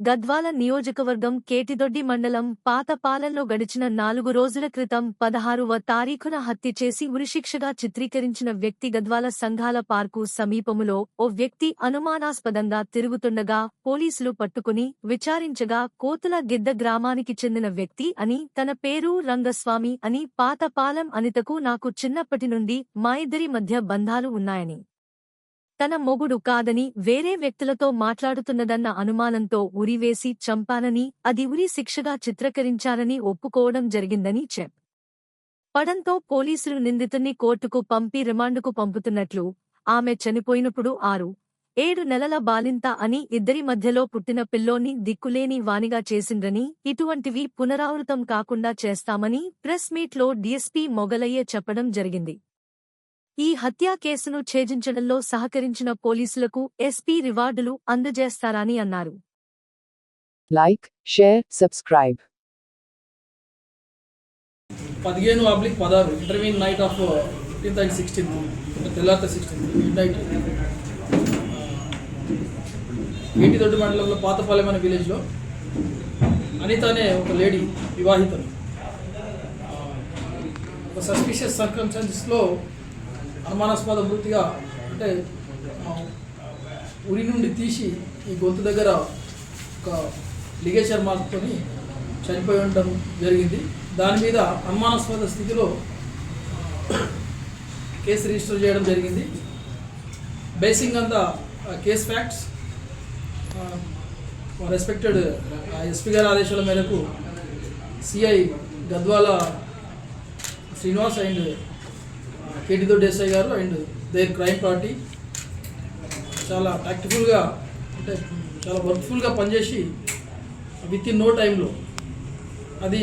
గద్వాల నియోజకవర్గం కేటిదొడ్డి మండలం పాతపాలెంలో గడిచిన నాలుగు రోజుల క్రితం పదహారువ తారీఖున హత్య చేసి ఉరిశిక్షగా చిత్రీకరించిన వ్యక్తి గద్వాల సంఘాల పార్కు సమీపములో ఓ వ్యక్తి అనుమానాస్పదంగా తిరుగుతుండగా పోలీసులు పట్టుకుని విచారించగా కోతుల గిద్ద గ్రామానికి చెందిన వ్యక్తి అని తన పేరు రంగస్వామి అని పాతపాలెం అనితకు నాకు చిన్నప్పటి నుండి మా ఇద్దరి మధ్య బంధాలు ఉన్నాయని. తన మొగుడు కాదని వేరే వ్యక్తులతో మాట్లాడుతున్నదన్న అనుమానంతో ఉరివేసి చంపానని అది ఉరి శిక్షగా చిత్రీకరించారని ఒప్పుకోవడం జరిగిందని చెప్. పడంతో పోలీసులు నిందితుణ్ణి కోర్టుకు పంపి రిమాండుకు పంపుతున్నట్లు ఆమె చనిపోయినప్పుడు ఆరు ఏడు నెలల బాలింత అని ఇద్దరి మధ్యలో పుట్టిన పిల్లోని దిక్కులేని వానిగా చేసిందని ఇటువంటివి పునరావృతం కాకుండా చేస్తామని ప్రెస్ మీట్లో డీఎస్పీ మొగలయ్య చెప్పడం జరిగింది. ఈ హత్యా కేసును ఛేదించడంలో సహకరించిన పోలీసులకు ఎస్పీ రివార్డులు అందజేస్తారని అన్నారు. like, share, subscribe. పదిహేను పబ్లిక్ పదహారు intervening night of fifteenth and sixteenth తెల్లారిత sixteenth midnight. Etidoddi మండలంలో పాతపాలెం అనే విలేజ్లో? అనిత అనే ఒక లేడీ వివాహితను ఆ, ఒక సస్పిషియస్ సర్కమ్స్టాన్సెస్లో అనుమానాస్పద వృత్తిగా అంటే ఉరి నుండి తీసి ఈ గొంతు దగ్గర ఒక లిగేచర్ మార్చుకొని చనిపోయి ఉండడం జరిగింది. దాని మీద అనుమానాస్పద స్థితిలో కేసు రిజిస్టర్ చేయడం జరిగింది. Basing on the case facts respected SP గారి ఆదేశాల మేరకు సిఐ గద్వాల శ్రీనివాస్ అండ్ కేటిదో దేశాయ్ గారు అండ్ దేర్ క్రైమ్ పార్టీ చాలా టాక్టిఫుల్గా అంటే చాలా వర్క్ఫుల్గా పనిచేసి విత్ ఇన్ నో టైంలో అది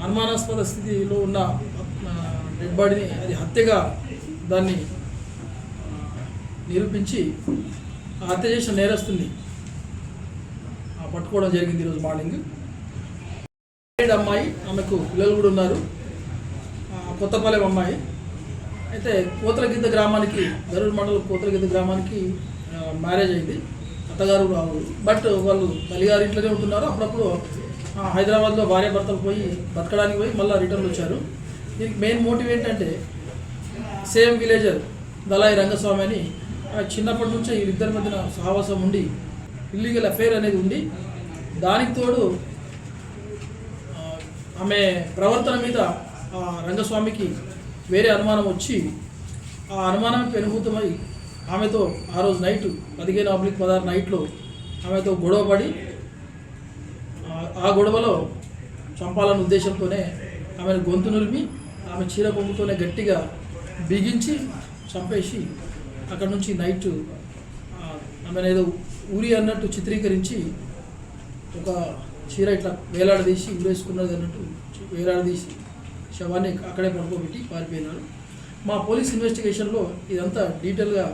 అనుమానాస్పద స్థితిలో ఉన్న డెడ్ బాడీని అది హత్యగా దాన్ని నిరూపించి ఆ హత్య చేసిన నేరస్తుంది ఆ, పట్టుకోవడం జరిగింది ఈరోజు మార్నింగ్. అమ్మాయి ఆమెకు పిల్లలు కూడా ఉన్నారు. కొత్తపాలెం అమ్మాయి. అయితే కోతలగిద్ద గ్రామానికి గరూరు మండలం కోతలగిద్ద గ్రామానికి మ్యారేజ్ అయింది. అత్తగారు రావు బట్ వాళ్ళు తల్లిగారు ఇంట్లోనే ఉంటున్నారు. అప్పుడప్పుడు హైదరాబాద్లో భార్య భర్తలు పోయి బతకడానికి పోయి మళ్ళీ రిటర్న్ వచ్చారు. దీనికి మెయిన్ మోటివ్ ఏంటంటే సేమ్ విలేజర్ దళాయి రంగస్వామి అని ఆ, చిన్నప్పటి నుంచే వీళ్ళిద్దరి మధ్యన సహవాసం ఉండి ఇల్లీగల్ అఫైర్ అనేది ఉండి దానికి తోడు ఆమె ప్రవర్తన మీద ఆ రంగస్వామికి వేరే అనుమానం వచ్చి ఆ అనుమానం పెనుభూతమై ఆమెతో ఆ రోజు నైట్ పదిహేను అబ్లిక్ పదహారు నైట్లో ఆమెతో గొడవపడి ఆ- ఆ గొడవలో చంపాలన్న ఉద్దేశంతోనే ఆమెను గొంతు నులిమి ఆమె చీర బొమ్ముతోనే గట్టిగా బిగించి చంపేసి అక్కడ నుంచి నైట్ ఆమెను ఏదో ఊరి అన్నట్టు చిత్రీకరించి ఒక చీర ఇట్లా వేలాడదీసి ఊరేసుకున్నది అన్నట్టు వేలాడదీసి శవాన్ని అక్కడే పడుకోబెట్టి పారిపోయినారు. మా పోలీస్ ఇన్వెస్టిగేషన్లో ఇదంతా డీటెయిల్గా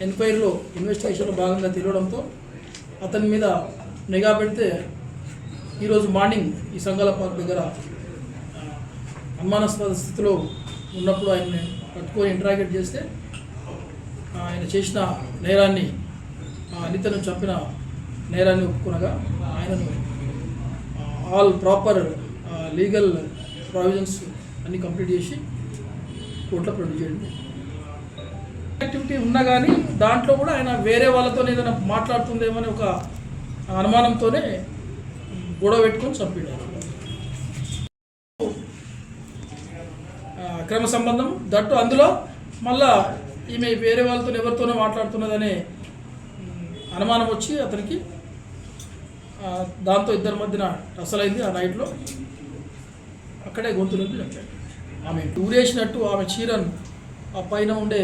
ఎంక్వైరీలో ఇన్వెస్టిగేషన్లో భాగంగా తెలియడంతో అతని మీద నిఘా పెడితే ఈరోజు మార్నింగ్ ఈ సంఘాల పార్క్ దగ్గర అనుమానాస్పద స్థితిలో ఉన్నప్పుడు ఆయన్ని పట్టుకొని ఇంటరాగేట్ చేస్తే ఆయన చేసిన నేరాన్ని అనితను చంపిన నేరాన్ని ఒప్పుకునగా ఆయనను ఆల్ ప్రాపర్ లీగల్ ప్రావిజన్స్ అన్ని కంప్లీట్ చేసి కోర్టులో ప్రొడ్యూస్ చేయండి యాక్టివిటీ ఉన్నా కానీ దాంట్లో కూడా ఆయన వేరే వాళ్ళతో ఏదైనా మాట్లాడుతుందేమని ఒక అనుమానంతోనే గొడవ పెట్టుకొని చంపాడు అక్రమ సంబంధం దట్టు అందులో మళ్ళా ఈమె వేరే వాళ్ళతో ఎవరితోనో మాట్లాడుతున్నదనే అనుమానం వచ్చి అతనికి దాంతో ఇద్దరి మధ్యన అసలైంది ఆ నైట్లో అక్కడే గొంతు నొప్పి చంపాడు ఆమె ఊరేసినట్టు ఆమె చీరను ఆ పైన ఉండే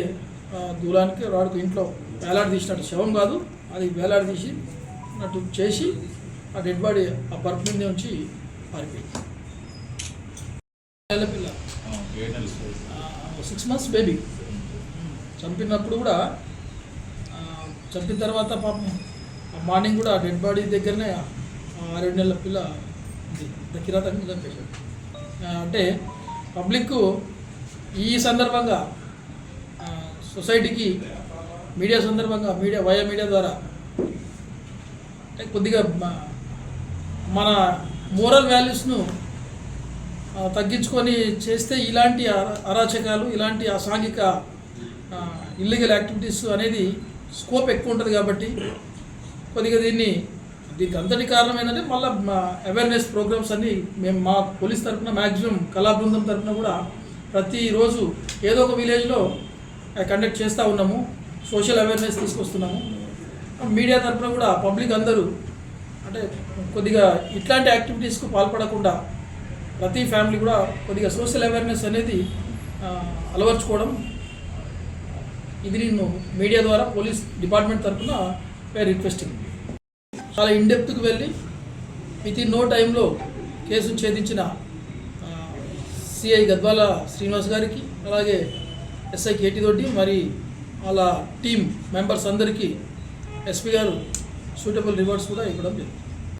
దూలానికి రాడుకు ఇంట్లో వేలాడదీసినట్టు. శవం కాదు అది వేలాడదీసి నట్టు చేసి ఆ డెడ్ బాడీ ఆ బర్త్ మీద ఉంచి పారిపోయింది. పిల్ల. సిక్స్ మంత్స్ బేబీ చంపినప్పుడు కూడా చంపిన తర్వాత పాపం మార్నింగ్ కూడా డెడ్ బాడీ దగ్గరనే ఆ రెండు నెలల పిల్ల ఉంది. ఇంత చంపేశాడు. అంటే పబ్లిక్ ఈ సందర్భంగా సొసైటీకి మీడియా సందర్భంగా మీడియా వయా మీడియా ద్వారా అంటే కొద్దిగా మన మోరల్ వాల్యూస్ను తగ్గించుకొని చేస్తే ఇలాంటి అరాచకాలు ఇలాంటి అసాంఘిక ఇల్లీగల్ యాక్టివిటీస్ అనేది స్కోప్ ఎక్కువ ఉంటుంది కాబట్టి కొద్దిగా దీన్ని దీనికి అంతటి కారణం ఏంటంటే మళ్ళీ అవేర్నెస్ ప్రోగ్రామ్స్ అన్ని మేము మా పోలీస్ తరఫున మ్యాక్సిమం కళా బృందం తరఫున కూడా ప్రతిరోజు ఏదో ఒక విలేజ్లో కండక్ట్ చేస్తూ ఉన్నాము. Social awareness తీసుకొస్తున్నాము. మీడియా తరఫున కూడా పబ్లిక్ అందరూ అంటే కొద్దిగా ఇట్లాంటి యాక్టివిటీస్కు పాల్పడకుండా ప్రతి ఫ్యామిలీ కూడా కొద్దిగా సోషల్ అవేర్నెస్ అనేది అలవర్చుకోవడం ఇది నేను మీడియా ద్వారా పోలీస్ డిపార్ట్మెంట్ తరఫున వేర్ రిక్వెస్టింగ్ చాలా ఇండెప్త్కి వెళ్ళి విత్ ఇన్ నో టైంలో కేసు ఛేదించిన సిఐ గద్వాల శ్రీనివాస్ గారికి అలాగే ఎస్ఐ కేటీ తోటి మరి వాళ్ళ టీం మెంబర్స్ అందరికీ ఎస్పీ గారు సూటబుల్ రివార్డ్స్ కూడా ఇవ్వడం జరిగింది.